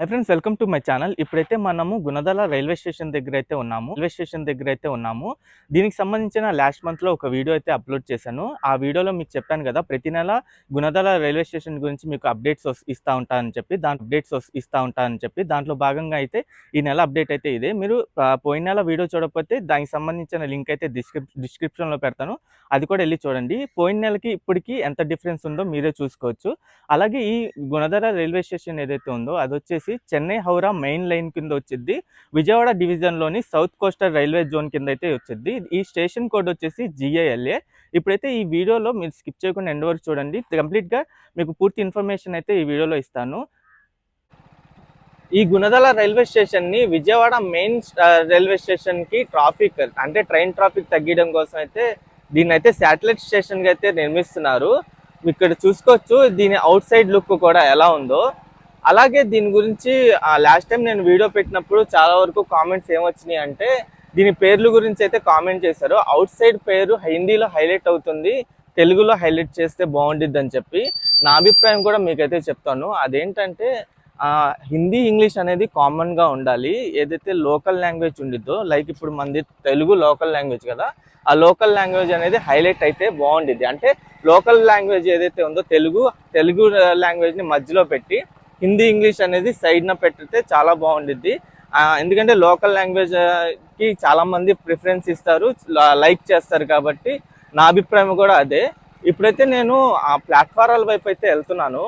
Hi friends welcome to my channel ఇప్పుడైతే మనము Gunadala railway station దగ్గర అయితే ఉన్నాము. రైల్వే స్టేషన్ దగ్గర అయితే ఉన్నాము. దీనికి సంబంధించిన లాస్ట్ మంత్లో ఒక వీడియో అయితే అప్లోడ్ చేశాను. ఆ వీడియోలో మీకు చెప్పాను కదా ప్రతి నెల గుణదల రైల్వే స్టేషన్ గురించి మీకు అప్డేట్స్ ఇస్తా ఉంటానని చెప్పి దాంట్లో అప్డేట్స్ ఇస్తా ఉంటానని చెప్పి దాంట్లో భాగంగా అయితే ఈ నెల అప్డేట్ అయితే ఇదే. మీరు పోయిన నెల వీడియో చూడకపోతే దానికి సంబంధించిన లింక్ అయితే డిస్క్రిప్ డిస్క్రిప్షన్లో పెడతాను. అది కూడా వెళ్ళి చూడండి. పోయిన నెలకి ఇప్పటికి ఎంత డిఫరెన్స్ ఉందో మీరే చూసుకోవచ్చు. అలాగే ఈ గుణదల రైల్వే స్టేషన్ ఏదైతే ఉందో అది వచ్చేసి చెన్నై హౌరా మెయిన్ లైన్ కింద వచ్చింది విజయవాడ డివిజన్లోని సౌత్ కోస్టల్ రైల్వే జోన్ కింద అయితే వచ్చింది ఈ స్టేషన్ కోడ్ వచ్చేసి జిఐఎల్ఏ ఇప్పుడైతే ఈ వీడియోలో మీరు స్కిప్ చేయకుండా ఎండ్ వరకు చూడండి. కంప్లీట్గా మీకు పూర్తి ఇన్ఫర్మేషన్ అయితే ఈ వీడియోలో ఇస్తాను. ఈ గుణదల రైల్వే స్టేషన్ని విజయవాడ మెయిన్ రైల్వే స్టేషన్కి ట్రాఫిక్ అంటే ట్రైన్ ట్రాఫిక్ తగ్గించడం కోసం అయితే దీన్ని అయితే శాటిలైట్ స్టేషన్గా అయితే నిర్మిస్తున్నారు. ఇక్కడ చూసుకోవచ్చు దీని అవుట్ సైడ్ లుక్ కూడా ఎలా ఉందో. అలాగే దీని గురించి లాస్ట్ టైం నేను వీడియో పెట్టినప్పుడు చాలా వరకు కామెంట్స్ ఏమొచ్చినాయి అంటే దీని పేర్లు గురించి అయితే కామెంట్ చేశారు. అవుట్ సైడ్ పేరు హిందీలో హైలైట్ అవుతుంది తెలుగులో హైలైట్ చేస్తే బాగుండిద్ది అని చెప్పి. నా అభిప్రాయం కూడా మీకైతే చెప్తాను. అదేంటంటే హిందీ ఇంగ్లీష్ అనేది కామన్గా ఉండాలి. ఏదైతే లోకల్ లాంగ్వేజ్ ఉండిద్దో లైక్ ఇప్పుడు మనది తెలుగు లోకల్ లాంగ్వేజ్ కదా ఆ లోకల్ లాంగ్వేజ్ అనేది హైలైట్ అయితే బాగుండిద్ది. అంటే లోకల్ లాంగ్వేజ్ ఏదైతే ఉందో తెలుగు తెలుగు లాంగ్వేజ్ని మధ్యలో పెట్టి హిందీ ఇంగ్లీష్ అనేది సైడ్న పెట్టితే చాలా బాగుండిద్ది. ఎందుకంటే లోకల్ లాంగ్వేజ్కి చాలామంది ప్రిఫరెన్స్ ఇస్తారు లైక్ చేస్తారు కాబట్టి నా అభిప్రాయం కూడా అదే. ఇప్పుడైతే నేను ఆ ప్లాట్ఫారాల వైపు అయితే వెళ్తున్నాను.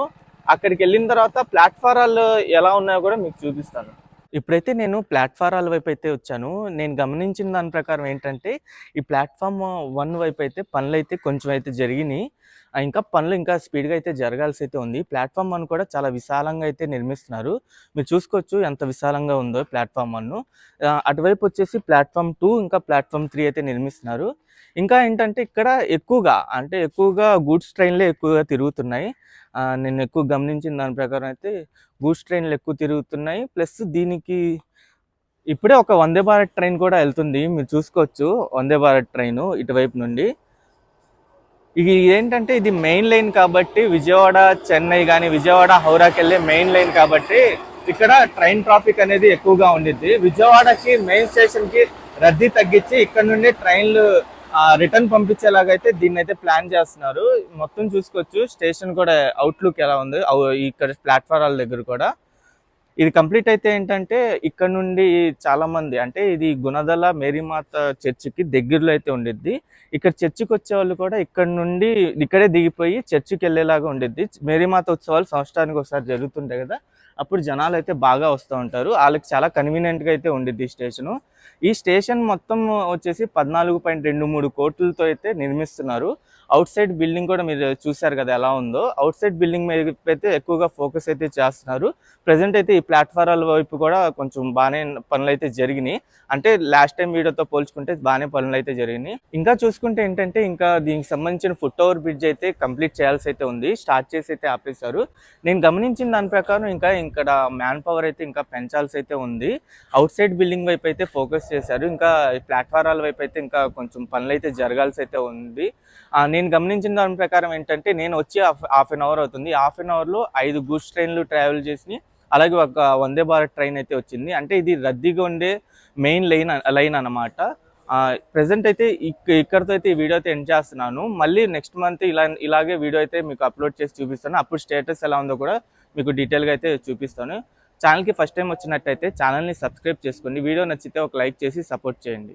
అక్కడికి వెళ్ళిన తర్వాత ప్లాట్ఫారాలు ఎలా ఉన్నాయో కూడా మీకు చూపిస్తాను. ఇప్పుడైతే నేను ప్లాట్ఫారాల వైపు అయితే వచ్చాను. నేను గమనించిన దాని ప్రకారం ఏంటంటే ఈ ప్లాట్ఫామ్ వన్ వైపు అయితే పనులు అయితే కొంచెం అయితే జరిగినాయి ఇంకా పనులు ఇంకా స్పీడ్గా అయితే జరగాల్సి అయితే ఉంది. ప్లాట్ఫామ్ వన్ కూడా చాలా విశాలంగా అయితే నిర్మిస్తున్నారు. మీరు చూసుకోవచ్చు ఎంత విశాలంగా ఉందో ప్లాట్ఫామ్ వన్ అటువైపు వచ్చేసి ప్లాట్ఫామ్ టూ ఇంకా ప్లాట్ఫామ్ త్రీ అయితే నిర్మిస్తున్నారు. ఇంకా ఏంటంటే ఇక్కడ ఎక్కువగా అంటే ఎక్కువగా గూడ్స్ ట్రైన్లే ఎక్కువగా తిరుగుతున్నాయి. నేను ఎక్కువ గమనించిన దాని ప్రకారం అయితే గూడ్స్ ట్రైన్లు ఎక్కువ తిరుగుతున్నాయి. ప్లస్ దీనికి ఇప్పుడే ఒక వందే భారత్ ట్రైన్ కూడా వెళ్తుంది. మీరు చూసుకోవచ్చు వందే భారత్ ట్రైన్ ఇటువైపు నుండి. ఇది ఏంటంటే ఇది మెయిన్ లైన్ కాబట్టి విజయవాడ చెన్నై కానీ విజయవాడ హౌరాకి వెళ్ళే మెయిన్ లైన్ కాబట్టి ఇక్కడ ట్రైన్ ట్రాఫిక్ అనేది ఎక్కువగా ఉండిద్ది. విజయవాడకి మెయిన్ స్టేషన్కి రద్దీ తగ్గించి ఇక్కడ నుండి ట్రైన్లు రిటర్న్ పంపించేలాగైతే దీన్ని అయితే ప్లాన్ చేస్తున్నారు. మొత్తం చూసుకోవచ్చు. స్టేషన్ కూడా అవుట్లుక్ ఎలా ఉంది? అవు- ఇక్కడ ప్లాట్ఫారాల దగ్గర కూడా. ఇది కంప్లీట్ అయితే ఏంటంటే ఇక్కడ నుండి చాలా మంది అంటే ఇది గుణదల మేరీమాత చర్చికి దగ్గరలో అయితే ఉండిద్ది. ఇక్కడ చర్చికి వచ్చే వాళ్ళు కూడా ఇక్కడ నుండి ఇక్కడే దిగిపోయి చర్చికి వెళ్ళేలాగా ఉండిద్ది. మేరీమాత ఉత్సవాలు సంవత్సరానికి ఒకసారి జరుగుతుంటాయి కదా. అప్పుడు జనాలు అయితే బాగా వస్తూ ఉంటారు. వాళ్ళకి చాలా కన్వీనియంట్గా అయితే ఉండిద్ది ఈ స్టేషను ఈ స్టేషన్ మొత్తం వచ్చేసి పద్నాలుగు పాయింట్ రెండు మూడు కోట్లతో అయితే నిర్మిస్తున్నారు. అవుట్ సైడ్ బిల్డింగ్ కూడా మీరు చూశారు కదా ఎలా ఉందో. అవుట్ సైడ్ బిల్డింగ్ మీద అయితే ఎక్కువగా ఫోకస్ అయితే చేస్తున్నారు. ప్రజెంట్ అయితే ఈ ప్లాట్ఫారాల వైపు కూడా కొంచెం బాగానే పనులు అయితే జరిగినాయి. అంటే లాస్ట్ టైం వీడియోతో పోల్చుకుంటే బాగానే పనులు అయితే జరిగినాయి. ఇంకా చూసుకుంటే ఏంటంటే ఇంకా దీనికి సంబంధించిన ఫుట్ ఓవర్ బ్రిడ్జ్ అయితే కంప్లీట్ చేయాల్సి అయితే ఉంది. స్టార్ట్ చేసి అయితే ఆపేశారు. నేను గమనించిన దాని ప్రకారం ఇంకా ఇక్కడ మ్యాన్ పవర్ అయితే ఇంకా పెంచాల్సి అయితే ఉంది. అవుట్ సైడ్ బిల్డింగ్ వైపు అయితే ఫోకస్ చేశారు. ఇంకా ప్లాట్ఫారాల వైపు అయితే ఇంకా కొంచెం పనులు అయితే జరగాల్సి అయితే ఉంది. నేను గమనించిన దాని ప్రకారం ఏంటంటే నేను వచ్చి హాఫ్ హాఫ్ అన్ అవర్ అవుతుంది. హాఫ్ అన్ అవర్లో ఐదు గూడ్స్ ట్రైన్లు ట్రావెల్ చేసి అలాగే ఒక వందే భారత్ ట్రైన్ అయితే వచ్చింది. అంటే ఇది రద్దీగా ఉండే మెయిన్ లైన్ లైన్ అనమాట ప్రజెంట్ అయితే ఇక్- ఇక్కడితో అయితే ఈ వీడియో అయితే ఎండ్ చేస్తున్నాను. మళ్ళీ నెక్స్ట్ మంత్ ఇలా ఇలాగే వీడియో అయితే మీకు అప్లోడ్ చేసి చూపిస్తాను. అప్పుడు స్టేటస్ ఎలా ఉందో కూడా మీకు డీటెయిల్గా అయితే చూపిస్తాను. ఛానల్కి ఫస్ట్ టైం వచ్చినట్టయితే ఛానల్ని సబ్స్క్రైబ్ చేసుకోండి. వీడియో నచ్చితే ఒక లైక్ చేసి సపోర్ట్ చేయండి.